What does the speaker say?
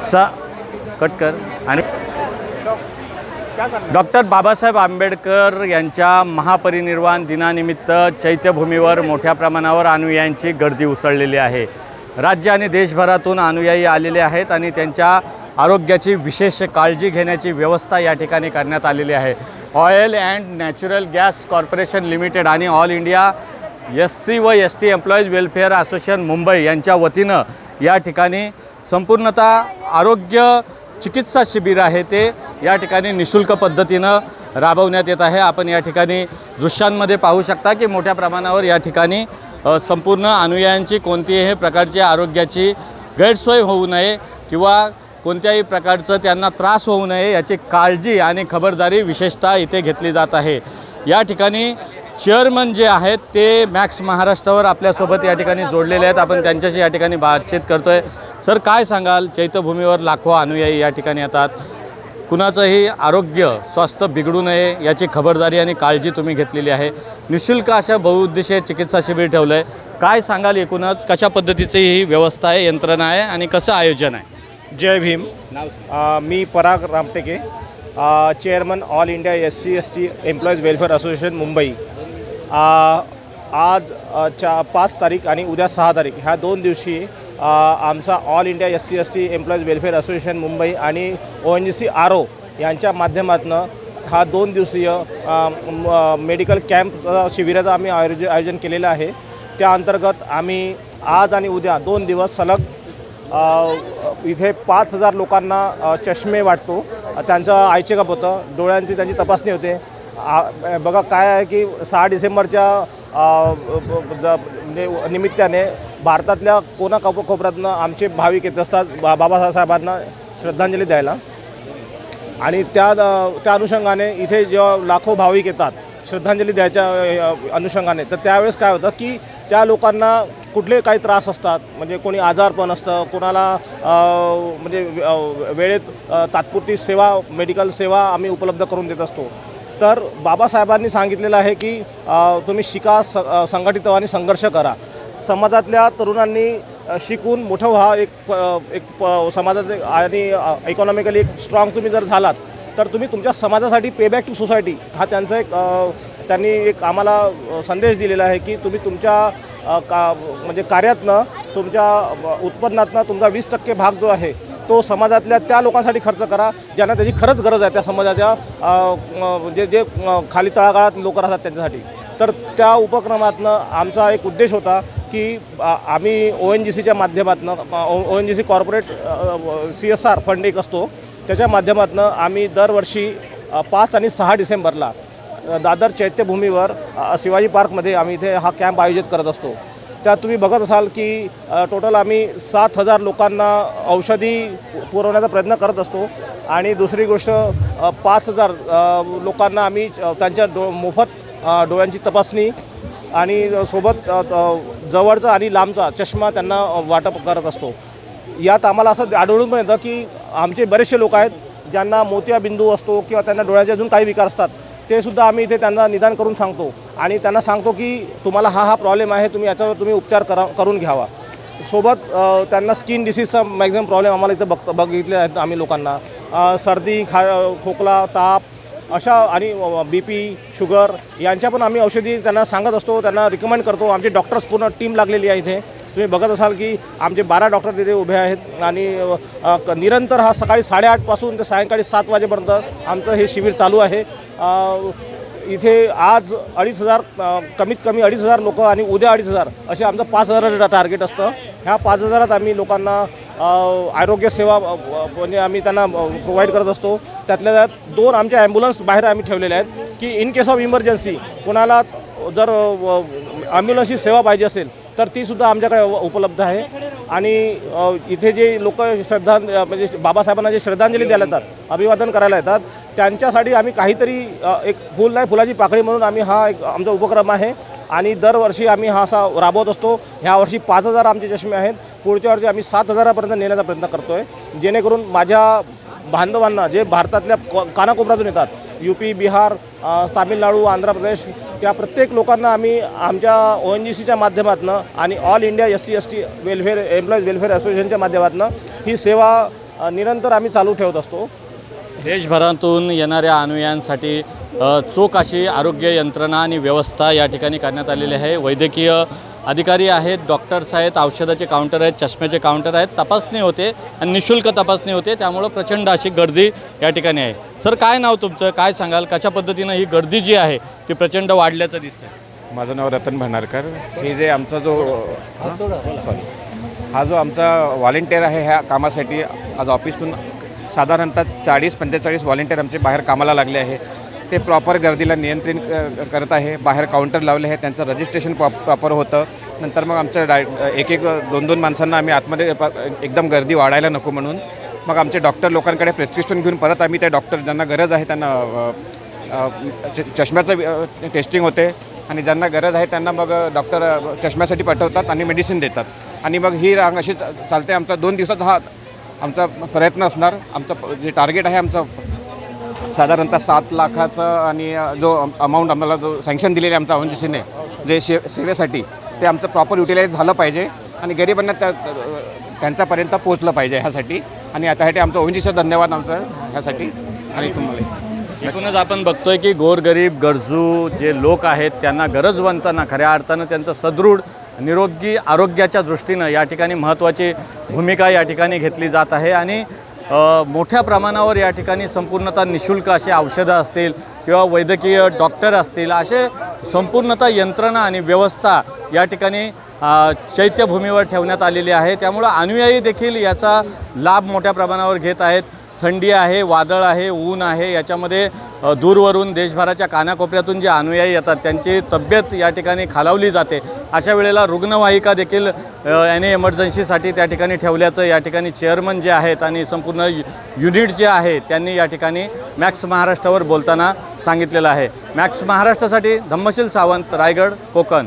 सा कट कर. आणि डॉक्टर बाबासाहेब आंबेडकर यांच्या महापरिनिर्वाण दिनानिमित्त चैत्यभूमीवर मोठ्या प्रमाणावर अनुयायांची गर्दी उसळलेली आहे. राज्य आणि देशभरातून अनुयायी आलेले आहेत आणि त्यांच्या आरोग्याची विशेष काळजी घेण्याची व्यवस्था या ठिकाणी करण्यात आलेली आहे. Oil and natural gas corporation limited आणि ऑल इंडिया एस सी व S T employees welfare association Mumbai यांच्या वतीनं या ठिकाणी संपूर्णतः आरोग्य चिकित्सा शिबिर आहे ते. या ठिकाणी निशुल्क पद्धतीनं राबवण्यात येत आहे. आपण या ठिकाणी दृश्यांमध्ये पाहू शकता की मोठ्या प्रमाणावर या ठिकाणी संपूर्ण अनुयायांची कोणतीही प्रकारची आरोग्याची गैरसोय होऊ नये किंवा कोणत्याही प्रकारचं त्यांना त्रास होऊ नये याची काळजी आणि खबरदारी विशेषतः इथे घेतली जात आहे. या ठिकाणी चेअरमन जे आहेत ते मॅक्स महाराष्ट्रावर आपल्यासोबत या ठिकाणी जोडलेले आहेत. आपण त्यांच्याशी या ठिकाणी बातचीत करतो आहे सर काय सांगाल? चैत्यभूमीवर लाखो अनुयायी या ठिकाणी येतात. कुणाचंही आरोग्य स्वास्थ्य बिघडू नये याची खबरदारी आणि काळजी तुम्ही घेतलेली आहे. निशुल्क अशा बहुउद्देशीय चिकित्सा शिबिर ठेवलं आहे काय सांगाल एकूणच? कशा पद्धतीची ही व्यवस्था आहे यंत्रणा आहे आणि कसं आयोजन आहे? जय भीम. नाव मी Parag Ramteke. Chairman all India S C S T employees welfare association Mumbai. आज चा पाच तारीख आणि उद्या सहा तारीख. ह्या दोन दिवशी आमचा all India S C S T employees welfare association Mumbai आणि O N G C R O यांच्या माध्यमातून हा दोन दिवसीय म- मेडिकल कॅम्प शिबिराचं आम्ही आयोज आयोजन केलेलं आहे. त्या अंतर्गत आम्ही आज आणि उद्या दोन दिवस सलग इथे पाच हजार लोकांना चष्मे वाटतो. त्यांचं आय चेकअप होतं. डोळ्यांची त्यांची तपासणी होते. आ- बघा काय आहे की सहा डिसेंबरच्या निमित्ताने भारतातल्या कोना कोप कोपऱ्यातनं आमचे भाविक येत असतात. बा बाबासाहेबांना श्रद्धांजली द्यायला. आणि त्या त्या अनुषंगाने इथे जेव्हा लाखो भाविक येतात श्रद्धांजली द्यायच्या अनुषंगाने तर त्यावेळेस काय होतं की त्या लोकांना कुठले काही त्रास असतात. म्हणजे कोणी आजारपण असतं कोणाला म्हणजे वेळेत तात्पुरती सेवा मेडिकल सेवा आम्ही उपलब्ध करून देत असतो. तर बाबासाहेबांनी सांगितलेलं आहे की तुम्ही शिका स संघटित आणि संघर्ष करा. समाजातल्या तरुणांनी शिकून मोठं व्हा. एक प- एक प- समाजात आणि इकॉनॉमिकली एक स्ट्रॉंग तुम्ही जर झालात तर तुम्ही तुमच्या समाजासाठी पे बॅक टू सोसायटी हा त्यांचा एक त्यांनी एक आम्हाला संदेश दिलेला आहे की तुम्ही तुमच्या का म्हणजे कार्यातनं तुमच्या उत्पन्नातनं तुमचा वीस टक्के भाग जो आहे तो समाजातल्या त्या लोकांसाठी खर्च करा ज्यांना त्याची खरंच गरज आहे त्या समाजाच्या जे जे खाली तळागाळात लोक राहतात त्यांच्यासाठी. तर त्या उपक्रमातनं आमचा एक उद्देश होता की आम्ही ओ एन जी सीच्या माध्यमातनं O N G C corporate C S R fund एक असतो. त्याच्या माध्यमातनं आम्ही दरवर्षी पाच आणि सहा डिसेंबरला दादर चैत्यभूमीवर शिवाजी पार्कमध्ये आम्ही इथे हा कॅम्प आयोजित करत असतो. त्यात तुम्ही बघत असाल की टोटल आम्ही सात हजार लोकांना औषधी पुरवण्याचा प्रयत्न करत असतो. आणि दुसरी गोष्ट पाच हजार लोकांना आम्ही त्यांच्या डो मोफत डोळ्यांची तपासणी आणि सोबत जवळचा आणि लांबचा चष्मा त्यांना वाटप करत असतो. यात आम्हाला असं आढळून पण येतं की आमचे बरेचसे लोक आहेत ज्यांना मोतियाबिंदू असतो किंवा त्यांना डोळ्याचे अजून काही विकार असतात ते सुद्धा आम्ही इथे त्यांना निदान करून सांगतो आणि त्यांना सांगतो की तुम्हाला हा हा प्रॉब्लेम आहे तुम्ही याच्यावर तुम्ही उपचार करा करून घ्यावा. सोबत त्यांना स्किन डिसीजचा मॅक्झिमम प्रॉब्लेम आम्हाला इथं बघ बघितले आहेत आम्ही लोकांना. सर्दी खा खोकला ताप अशा आणि बी पी शुगर यांच्या पण आम्ही औषधी त्यांना सांगत असतो त्यांना रिकमेंड करतो. आमचे डॉक्टर्स पूर्ण टीम लागलेली आहे इथे. तुम्ही बघत असाल की आमचे बारा डॉक्टर तिथे उभे आहेत आणि क- निरंतर हा सकाळी साडेआठपासून ते सायंकाळी सात वाजेपर्यंत आमचं हे शिबिर चालू आहे. इथे आज अडीच हजार कमीत कमी अडीच हजार लोक आणि उद्या अडीच हजार असे आमचं पाच हजाराचं टार्गेट असतं. ह्या पाच हजारात आम्ही लोकांना आरोग्य सेवा म्हणजे आम्ही त्यांना प्रोव्हाइड करत असतो. त्यातल्या त्यात दोन आमच्या ॲम्ब्युलन्स बाहेर आम्ही ठेवलेल्या आहेत की इन केस ऑफ इमर्जन्सी कोणाला जर ॲम्ब्युलन्सची सेवा पाहिजे असेल तर तीसुद्धा आमच्याकडे उपलब्ध आहे. आणि इथे जे लोक श्रद्धा म्हणजे बाबासाहेबांना जे श्रद्धांजली द्यायला येतात अभिवादन करायला येतात त्यांच्यासाठी आम्ही काहीतरी एक फुल नाही फुलाची पाकळी म्हणून आम्ही हा एक आमचा उपक्रम आहे. आणि दरवर्षी आम्ही हा असा राबवत असतो. ह्या वर्षी पाच हजार आमचे चष्मे आहेत. पुढच्या वर्षी आम्ही सात हजारापर्यंत नेण्याचा प्रयत्न करतो आहे जेणेकरून माझ्या बांधवांना जे भारतातल्या क- कानाकोपऱ्यातून येतात यू पी बिहार तामिळनाडू आंध्र प्रदेश त्या प्रत्येक लोकांना आम्ही आमच्या ओ एन जी सीच्या माध्यमातून आणि all India S C S T welfare employees welfare असोसिएशनच्या माध्यमातून ही सेवा निरंतर आम्ही चालू ठेवत असतो. देशभरातून येणाऱ्या अनुयायांसाठी चोख अशी आरोग्य यंत्रणा आणि व्यवस्था या ठिकाणी करण्यात आलेली आहे. वैद्यकीय अधिकारी आहेत डॉक्टर्स आहेत औषधाचे काउंटर आहेत चष्म्याचे काउंटर आहेत तपासणी होते आणि निशुल्क तपासणी होते. त्यामुळं प्रचंड अशी गर्दी या ठिकाणी आहे. सर काय नाव तुमचं? काय सांगाल? कशा पद्धतीनं ही गर्दी जी आहे ती प्रचंड वाढल्याचं दिसतं माझं नाव रतन भंडारकर. हे जे आमचा जो सॉरी हा जो आमचा व्हॉलेंटियर आहे ह्या कामासाठी आज ऑफिसतून साधारणतः चाळीस पंचेचाळीस व्हॉलेंटियर आमचे बाहेर कामाला लागले आहे. ते प्रॉपर गर्दीला नियंत्रित करत आहे. बाहेर काउंटर लावले आहे त्यांचं रजिस्ट्रेशन प्रॉ प्रॉपर होतं. नंतर मग आमच्या डाय एक एक दोन दोन माणसांना आम्ही आतमध्ये प- एकदम गर्दी वाढायला नको म्हणून मग आमचे डॉक्टर लोकांकडे प्रेस्क्रिप्शन घेऊन परत आम्ही त्या डॉक्टर ज्यांना गरज आहे त्यांना च- चष्म्याचं टेस्टिंग होते. आणि ज्यांना गरज आहे त्यांना मग डॉक्टर चष्म्यासाठी पाठवतात आणि मेडिसिन देतात. आणि मग ही रांग अशी चालते. आमचा दोन दिवसाचा हा आमचा प्रयत्न असणार. आमचं प- जे टार्गेट आहे आमचं साधारणतः सात लाखाचं आणि जो अमाऊंट आम्हाला जो सँक्शन दिलेलं आहे आमच्या ओनजीसीने जे शे सेवेसाठी ते आमचं प्रॉपर युटिलाइज झालं पाहिजे आणि गरिबांना त्या त्यांच्यापर्यंत पोचलं पाहिजे ह्यासाठी. आणि त्यासाठी आमचं ओनजीचं धन्यवाद आमचं ह्यासाठी. आणि तुम्हाला. एकूणच आपण बघतोय की गोरगरीब गरजू जे लोक आहेत त्यांना गरजवंतांना खऱ्या अर्थानं त्यांचं सदृढ निरोगी आरोग्याच्या दृष्टीनं या ठिकाणी महत्त्वाची भूमिका या ठिकाणी घेतली जात आहे आणि मोठ्या प्रमाणावर या ठिकाणी संपूर्णतः निशुल्क असे औषधं असतील किंवा वैद्यकीय डॉक्टर असतील असे संपूर्णतः यंत्रणा आणि व्यवस्था या ठिकाणी चैत्यभूमीवर ठेवण्यात आलेली आहे. त्यामुळं अनुयायी देखील याचा लाभ मोठ्या प्रमाणावर घेत आहेत. थंडी आहे वादळ आहे ऊन आहे याच्यामध्ये दूरवरून देशभराच्या कानाकोपऱ्यातून जे अनुयायी येतात त्यांची तब्येत या ठिकाणी खालावली जाते. अशा वेळेला रुग्णवाहिका देखील याने एमर्जन्सीसाठी त्या ठिकाणी ठेवल्याचं या ठिकाणी चेअरमन जे आहेत आणि संपूर्ण युनिट जे आहे त्यांनी या ठिकाणी मॅक्स महाराष्ट्रावर बोलताना सांगितलेलं आहे. मॅक्स महाराष्ट्रासाठी धम्मशील सावंत रायगड कोकण.